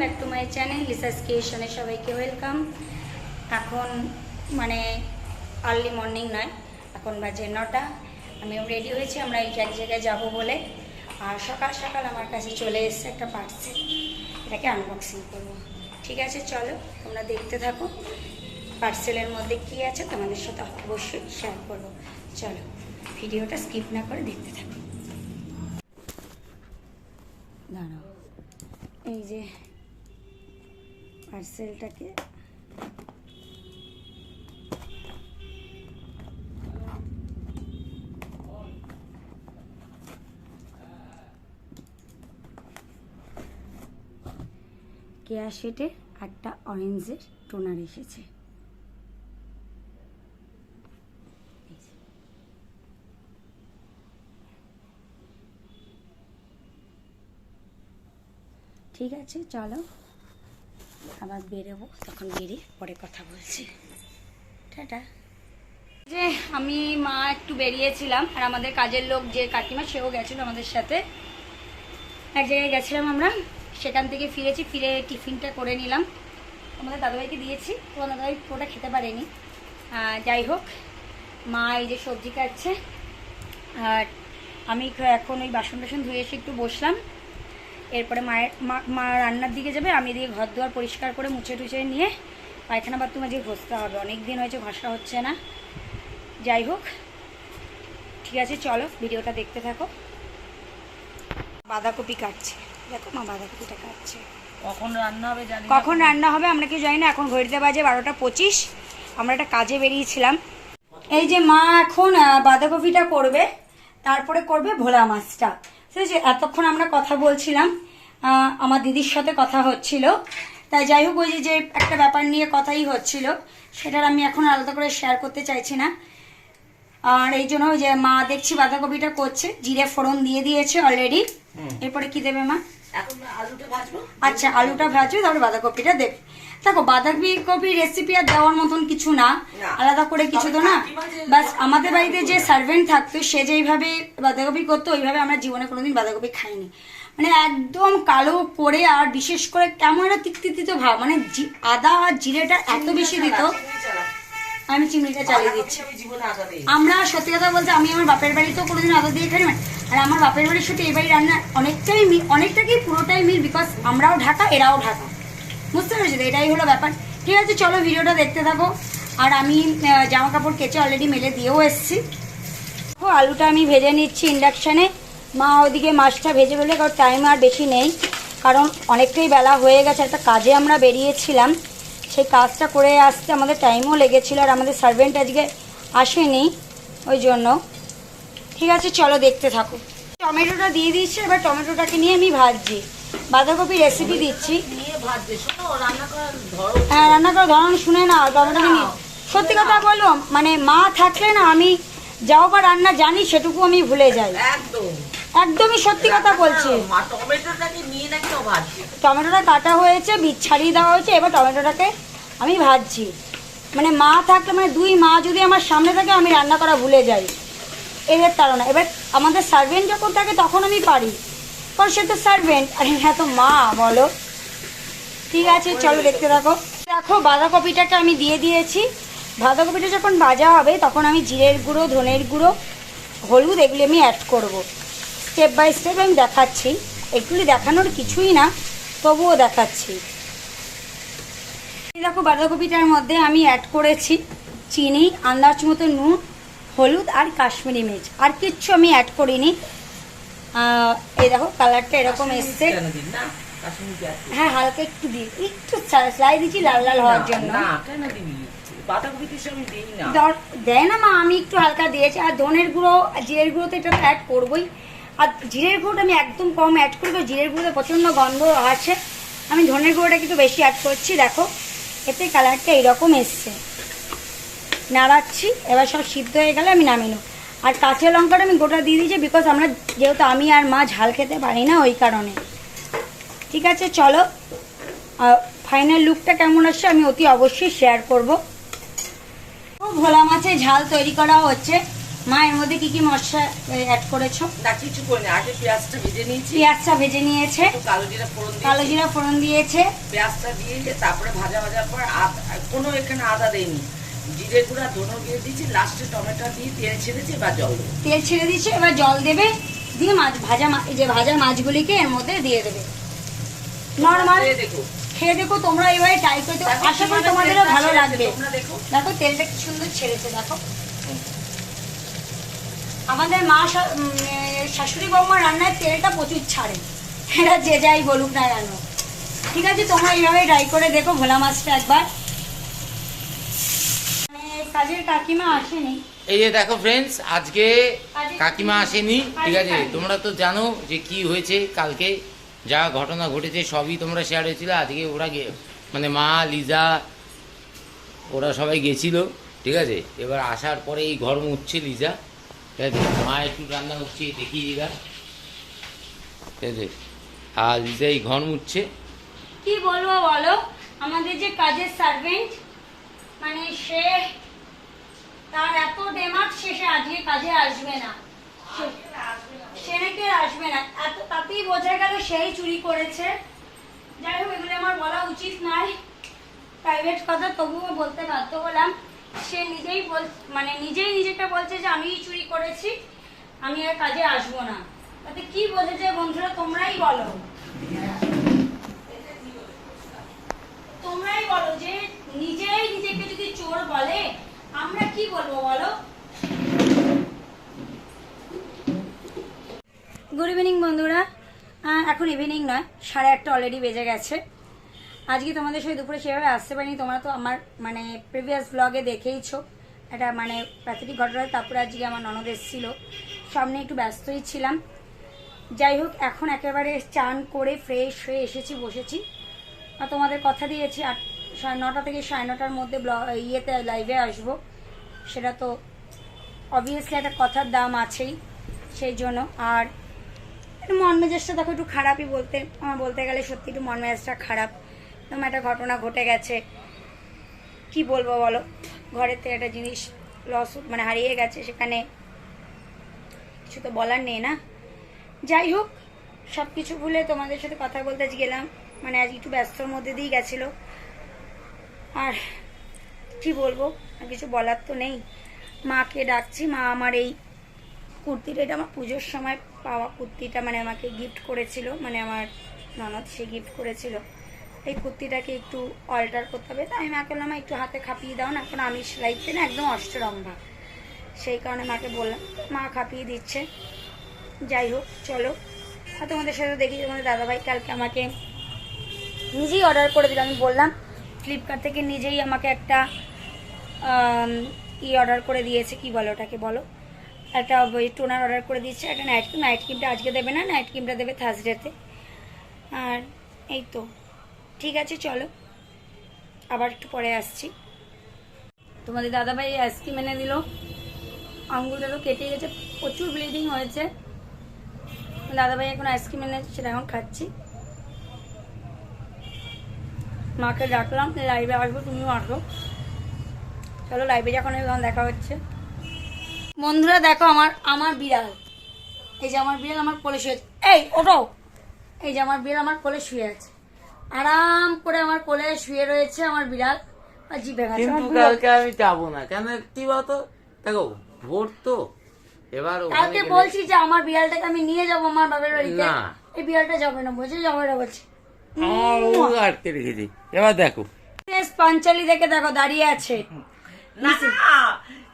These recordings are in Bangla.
Back to my channel Lisa's ক্রিয়েশনে সবাইকে ওয়েলকাম এখন মানে আর্লি মর্নিং নয়, এখন বাজে নটা। আমি রেডি হয়েছি, আমরা এক জায়গায় যাব বলে। আর সকাল সকাল আমার কাছে চলে এসছে একটা পার্সেল এটাকে আনবক্সিং করব। ঠিক আছে, চলো, তোমরা দেখতে থাকো। পার্সেলের মধ্যে কি আছে তোমাদের সাথে অবশ্যই শেয়ার করব। চলো, ভিডিওটা স্কিপ না করে দেখতে থাকো। দাঁড়াও। এই যে পার্সেলটাকে কেয়া শেটে একটা অরেঞ্জের টোনার এসেছে। ঠিক আছে চলো। আবার বেরোবো, তখন বেরিয়ে পরে কথা বলছি। টাটা। যে আমি, মা একটু বেরিয়েছিলাম, আর আমাদের কাজের লোক যে কাকিমা, সেও গেছিল আমাদের সাথে। এক জায়গায় গেছিলাম আমরা, সেখান থেকে ফিরেছি, ফিরে টিফিনটা করে নিলাম। আমাদের দাদাভাইকে দিয়েছি, তোমার দাদাভাই পুরোটা খেতে পারেনি। যাই হোক, মা এই যে সবজি কাটছে, আর আমি এখন ওই বাসন টাসন ধুয়ে এসে একটু বসলাম। এরপরে মায়ের মা মা রান্নার দিকে যাবে আমি এদিকে ঘর দুয়ার পরিষ্কার করে মুছে টুছে নিয়ে পায়খানা বাথরুম আজকে ঘষতে হবে। অনেক দিন হয়েছে ঘষা হচ্ছে না। যাই হোক ঠিক আছে চলো ভিডিওটা দেখতে থাকো। বাঁধাকপি কাটছে। দেখো মা বাঁধাকপিটা কাটছে। কখন রান্না হবে জানি কখন রান্না হবে আমরা কেউ জানি না এখন ঘড়িতে বাজে বারোটা পঁচিশ। আমরা একটা কাজে বেরিয়েছিলাম। এই যে মা এখন বাঁধাকপিটা করবে তারপরে করবে ভোলা মাছটা। ঠিক আছে এতক্ষণ আমরা কথা বলছিলাম আমার দিদির সাথে কথা হচ্ছিল। তাই যাই হোক ওই যে যে একটা ব্যাপার নিয়ে কথাই হচ্ছিল সেটার আমি এখন আলাদা করে শেয়ার করতে চাইছি না। আর এই জন্য ওই যে মা দেখছি বাঁধাকপিটা করছে জিরে ফোড়ন দিয়ে দিয়েছে অলরেডি এরপরে কি দেবে মা? আচ্ছা আলুটা ভাজবে তারপরে বাঁধাকপিটা দেবে। দেখো বাঁধাকপি কপির রেসিপি আর দেওয়ার মতন কিছু না। আলাদা করে কিছু তো না। বাস আমাদের বাড়িতে যে সার্ভেন্ট থাকতো সে যেইভাবে বাঁধাকপি করতো ওইভাবে আমরা জীবনে কোনোদিন বাঁধাকপি খাইনি। মানে একদম কালো করে আর বিশেষ করে কেমন একটা তিক্তি ভাব মানে আদা আর জিরেটা এত বেশি দিত। আমি চিংড়িটা চালিয়ে দিচ্ছি। আমরা সত্যি কথা বলতে আমি আমার বাপের বাড়িতেও কোনোদিন আদা দিয়ে খাই না আর আমার বাপের বাড়ির সাথে এই বাড়ির রান্না অনেকটাই মিল অনেকটাকেই পুরোটাই মিল বিকজ আমরাও ঢাকা, এরাও ঢাকা। বুঝতে পেরেছি তো? এটাই হলো ব্যাপার। ঠিক আছে, চলো ভিডিওটা দেখতে থাকো। আর আমি জামা কাপড় কেচে অলরেডি মেলে দিয়েও এসেছি। দেখো, আলুটা আমি ভেজে নিচ্ছি ইন্ডাকশানে মা ওদিকে মাছটা ভেজে ফেলে কারণ টাইম আর বেশি নেই। কারণ অনেকটাই বেলা হয়ে গেছে, একটা কাজে আমরা বেরিয়েছিলাম। সেই কাজটা করে আসতে আমাদের টাইমও লেগেছিল, আর আমাদের সার্ভেন্ট আজকে আসেনি। ওই জন্য। ঠিক আছে চলো দেখতে থাকো। টমেটোটা দিয়ে দিচ্ছি এবার টমেটোটাকে নিয়ে আমি ভাজছি। বাঁধাকপি রেসিপি দিচ্ছি। হ্যাঁ রান্না করার ধরন শুনে না টমেটোকে নিয়ে। সত্যি কথা বলব মানে মা থাকলে না আমি যাও বা রান্না জানি সেটুকু আমি ভুলে যাই। একদমই সত্যি কথা বলছি। টমেটোটা কাটা হয়েছে বীজ ছাড়িয়ে দেওয়া হয়েছে এবার টমেটোটাকে আমি ভাজছি। মানে মা থাকলে মানে দুই মা যদি আমার সামনে থাকে আমি রান্না করা ভুলে যাই। এদের তারা এবার আমাদের সার্ভেন্ট যখন থাকে, তখন আমি পারি। কারণ সে তো সার্ভেন্ট আর হ্যাঁ তো মা, বলো। ঠিক আছে, চলো দেখতে থাকো। দেখো বাঁধাকপিটাকে আমি দিয়ে দিয়েছি। বাঁধাকপিটা যখন ভাজা হবে, তখন আমি জিরের গুঁড়ো, ধনের গুঁড়ো, হলুদ, এগুলি আমি অ্যাড করব। স্টেপ বাই স্টেপ আমি দেখাচ্ছি। এগুলি দেখানোর কিছুই না, তবুও দেখাচ্ছি। দেখো, বাঁধাকপিটার মধ্যে আমি অ্যাড করেছি চিনি, আন্দাজ মতো নুন হলুদ আর কাশ্মীরি মির্চ। আর কিচ্ছু আমি অ্যাড করিনি। এই দেখো কালারটা এরকম এসছে। হ্যাঁ হালকা একটু দিই একটু স্লাই দিচ্ছি লাল লাল হওয়ার জন্য। দেয় না মা আমি একটু হালকা দিয়েছি। আর ধনের গুঁড়ো জিরের গুঁড়ো তো এটা অ্যাড করবোই। আর জিরের গুঁড়োটা আমি একদম কম অ্যাড করব। জিরের গুঁড়োতে প্রচণ্ড গন্ধ আছে। আমি ধনের গুঁড়োটা একটু বেশি অ্যাড করছি দেখো। এতে কালারটা এরকম এসছে। নাড়াচ্ছি এবার সব সিদ্ধ হয়ে গেলে আমি নামিয়ে নেব। আর কাঁচা লঙ্কাটা আমি গোটা দিয়ে দিয়েছি বিকজ আমরা যেহেতু আমি আর মা ঝাল খেতে পারি না ওই কারণে। ঠিক আছে চলো। ফাইনাল লুকটা কেমন আসছে আমি অতি অবশ্যই শেয়ার করব। ভোলা মাছের ঝাল তৈরি করা হচ্ছে। মা এর মধ্যে কি কি মশলা অ্যাড করেছ? না কিছু করে করিনি আগে পেঁয়াজটা ভেজে নিয়েছি। পেঁয়াজটা ভেজে নিয়েছে। কালো জিরা ফোড়ন কালো জিরা ফোড়ন দিয়েছে। পেঁয়াজটা দিয়ে তারপরে ভাজা ভাজার পর আদা কোনো এখানে আদা দেয়নি জিরে গুঁড়া ধনো দিয়ে দিয়েছি লাস্টে টমেটো দিয়ে তেল ছেড়েছি বা জল তেল ছেড়ে এবার জল দেবে দিয়ে মাছ ভাজা এই যে ভাজা মাছগুলিকে এর মধ্যে দিয়ে দেবে। নর্মাল খেয়ে দেখো। খেয়ে দেখো তোমরা এবারে ট্রাই করে দেখো। দেখো আশা করি তোমাদেরও ভালো লাগবে। দেখো। তেলটা কি সুন্দর ছেড়েছে দেখো। আমাদের মা শাশুড়ি বৌমা রান্নায় তেলটা প্রচুর ছাড়ে। এরা যে যাই বলুক না কেন। ঠিক আছে তোমরা এইভাবে ট্রাই করে দেখো ভোলা মাছটা একবার। কাজের কাকিমা আসেনি। এই যে দেখো ফ্রেন্ডস আজকে কাকিমা আসেনি ঠিক আছে? তোমরা তো জানো যে কি হয়েছে কালকে যা ঘটনা ঘটেছে সবই তোমরা শেয়ার হয়েছিল। আজকে ওরা মানে মা লিজা ওরা সবাই গেছিল ঠিক আছে? এবার আসার পরে এই ঘর মুছছে লিজা ঠিক আছে? মা একটু রান্না হচ্ছে দেখি লিজা ঠিক আছে? আর লিজা এই ঘর মুছছে। কি বলব বলো? আমাদের যে কাজের সার্ভেন্ট মানে সে তার এত ডেমার্ক শেষে আজকে কাজে আসবে না। সে- আসবে না। এত তাতেই বোঝা গেল সেই চুরি করেছে। যাই হোক, এগুলো আমার বলা উচিত নয়। প্রাইভেট কথা তবুও বলতে বাধ্য হলাম। সে নিজেই বল মানে নিজেই নিজেকে বলছে যে, আমিই চুরি করেছি, আমি আর কাজে আসব না। তাতে কি বোঝেছে বন্ধুরা, তোমরাই বলো। তোমরাই বলো যে, নিজেই নিজেকে যদি চোর বলে কি বলব বলো? গুড ইভিনিং বন্ধুরা। এখন ইভিনিং নয়, সাড়ে আটটা অলরেডি বেজে গেছে। আজকে তোমাদের সাথে দুপুরে সেভাবে আসতে পারিনি, তোমরা তো আমার মানে প্রিভিয়াস ব্লগে দেখেইছো। এটা মানে প্রাকৃতিক ঘটনা, তারপরে আজকে আমার ননদ এসেছিল। সামনে একটু ব্যস্তই ছিলাম। যাই হোক, এখন একেবারে চান করে ফ্রেশ হয়ে এসেছি, বসেছি। আর তোমাদের কথা দিয়েছি, আট, সাড়ে নটা থেকে সাড়ে নটার মধ্যে ইয়েতে লাইভে আসব। সেটা তো অবভিয়াসলি একটা কথার দাম আছেই, সেই জন্য। আর মন মেজাজটা দেখো, একটু খারাপই বলতে, আমার বলতে গেলে সত্যি একটু মন মেজাজটা খারাপ। এরকম একটা ঘটনা ঘটে গেছে। কি বলব বলো? ঘরের থেকে একটা জিনিস লস মানে হারিয়ে গেছে, সেখানে কিছু তো বলার নেই না? যাই হোক সব কিছু ভুলে তোমাদের সাথে কথা বলতে আজ গেলাম। মানে আজ একটু ব্যস্তর মধ্যে দিয়েই গেছিল। আর কি বলব? কিছু বলার তো নেই। মাকে ডাকছি মা আমার এই কুর্তিটা এটা আমার পুজোর সময় পাওয়া কুর্তিটা মানে আমাকে গিফট করেছিল মানে আমার ননদ সে গিফট করেছিল। এই কুর্তিটাকে একটু অল্টার করতে হবে। তাই আমি মাকে বললাম "মা, একটু হাতে খাপিয়ে দাও না এখন আমি সেলাইতে না একদম অষ্টরম্ভা। সেই কারণে মাকে বললাম মা খাপিয়ে দিচ্ছে। যাই হোক চলো। আর তোমাদের সাথে দেখি তোমাদের দাদাভাই কালকে আমাকে নিজেই অর্ডার করে দিল। আমি বললাম ফ্লিপকার্ট থেকে নিজেই আমাকে একটা ই অর্ডার করে দিয়েছে, কি বলো ওটাকে বলো? একটা ওই টোনার অর্ডার করে দিচ্ছে একটা নাইট ক্রিম নাইট ক্রিমটা আজকে দেবে না নাইট ক্রিমটা দেবে থার্সডেতে আর এই তো, ঠিক আছে, চলো। আবার একটু পরে আসছি। তোমাদের দাদাভাই আইসক্রিম এনে দিল। আঙ্গুলটা তো কেটে গেছে, প্রচুর ব্লিডিং হয়েছে। দাদাভাই এখন আইসক্রিম এনে সেটা এখন খাচ্ছি। মাকে ডাকলাম লাইভে আসব, তুমিও আসো। চলো লাইভে যখন তখন দেখা হচ্ছে। বন্ধুরা দেখো আমার আমার বিড়াল। এই যে আমার বিড়াল আমার কোলে শুয়ে আছে। এই ওটো এই যে আমার বিড়াল আমার কোলে শুয়ে আছে। আরাম করে আমার কোলে শুয়ে রয়েছে আমার বিড়াল। আর জিভে গেছে। কিন্তু কালকে আমি যাব না। কেন কি বলতো? দেখো ভোর তো। এবার কালকে বলছি যে আমার বিড়ালটাকে আমি নিয়ে যাব আমার বাবার বাড়িতে। এই বিড়ালটা যাবে না বলছে যাবে না বলছে। আটকে রেখেছি। এবার দেখো। পাঞ্চালি দেখে দেখো দাঁড়িয়ে আছে। না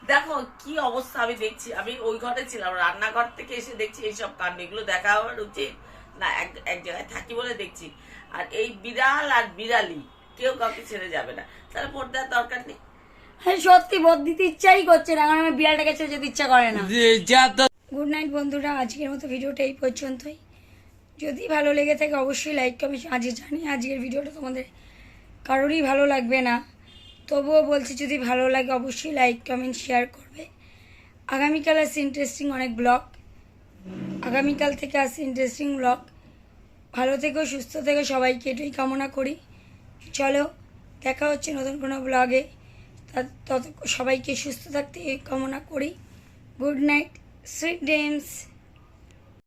দেখো কি অবস্থা আমি দেখছি আমি ওই ঘরে ছিলাম রান্নাঘর থেকে এসে দেখছি এইসব কাণ্ড এগুলো দেখা আমার উচিত? না এক এক জায়গায় থাকি বলে দেখছি। আর এই বিড়াল আর বিড়ালি কেউ কাউকে ছেড়ে যাবে না। তাহলে ভোট দেওয়ার দরকার নেই? হ্যাঁ সত্যি ভোট দিতে ইচ্ছাই করছে না কারণ আমার বিড়ালটাকে ছেড়ে যেতে ইচ্ছা করে না। যা তো- গুড নাইট বন্ধুরা আজকের মতো ভিডিওটা এই পর্যন্তই। যদি ভালো লেগে থাকে অবশ্যই লাইক কমেন্ট আজকে জানি আজকের ভিডিওটা তোমাদের কারোরই ভালো লাগবে না। তবুও বলছি, যদি ভালো লাগে অবশ্যই লাইক কমেন্ট শেয়ার করবে। আগামীকাল আসছে ইন্টারেস্টিং অনেক ব্লগ আগামীকাল থেকে আসছে ইন্টারেস্টিং ব্লগ ভালো থেকো, সুস্থ থেকো, সবাইকে এটাই কামনা করি। চলো, দেখা হচ্ছে নতুন কোনো ব্লগে তত সবাইকে সুস্থ থাকতে কামনা করি। Good night sweet dreams